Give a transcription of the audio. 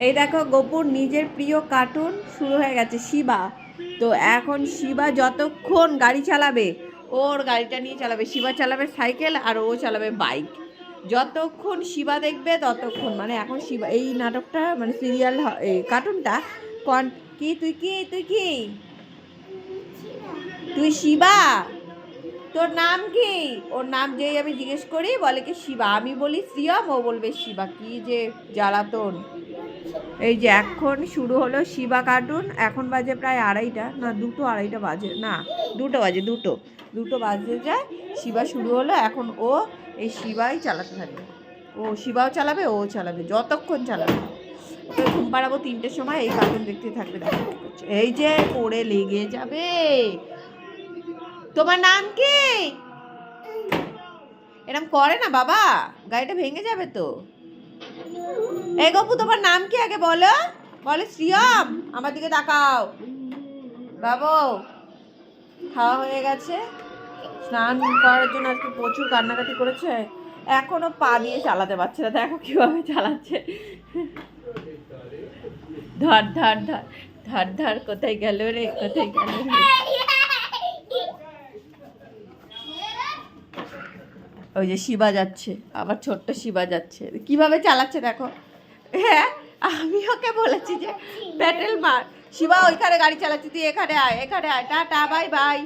এই দেখো, গোপুর নিজের প্রিয় কার্টুন শুরু হয়ে গেছে, শিবা। তো এখন শিবা যতক্ষণ গাড়ি চালাবে, ওর গাড়িটা নিয়ে চালাবে। শিবা চালাবে সাইকেল আর ও চালাবে বাইক যতক্ষণ শিবা দেখবে, ততক্ষণ। মানে এখন শিবা, এই নাটকটা মানে সিরিয়াল এই কার্টুনটা কন, কি, তুই কি তুই কি? তুই শিবা? তোর নাম কি? ওর নাম যেই আমি জিজ্ঞেস করি, বলে কি শিবা। আমি বলি শ্রিয়ম, ও বলবে শিবা। কি যে জ্বালাতন। এই যে এখন শুরু হলো শিবা কার্টুন এখন বাজে প্রায় আড়াইটা, না দুটো আড়াইটা বাজে, না, দুটো বাজে, দুটো দুটো বাজে যায় শিবা শুরু হলো, এখন ও এই শিবাই চালাতে থাকবে। ও শিবাও চালাবে, ও চালাবে, যতক্ষণ চালাবে। ওকে ঘুম পাড়াবো তিনটের সময়, এই কার্টুন দেখতে থাকবে এই যে পড়ে লেগে যাবে। তোমার নাম কি? এরম করে না বাবা, গাড়িটা ভেঙে যাবে তো। এই গপু, তোমার নাম কি আগে বলো? বলো শ্রিয়ম, আমার দিকে তাকাও। বাবু, খাওয়া হয়ে গেছে। স্নান করার জন্য আজকে প্রচুর কান্নাকাটি করেছে। এখনও পা দিয়ে চালাতে পারছে না। দেখো কীভাবে চালাচ্ছে। ধর ধর ধর ধর ধর, কোথায় গেল রে, কোথায় গেল রে? ওই যে শিবা যাচ্ছে, আবার ছোট্ট শিবা যাচ্ছে। কীভাবে চালাচ্ছে দেখো। হ্যাঁ আমি ওকে বলেছি যে, প্যাটেল মার। শিবা, ওইখানে গাড়ি চালাচ্ছি, তুই এখানে আয় এখানে আয়। টা টা বাই বাই।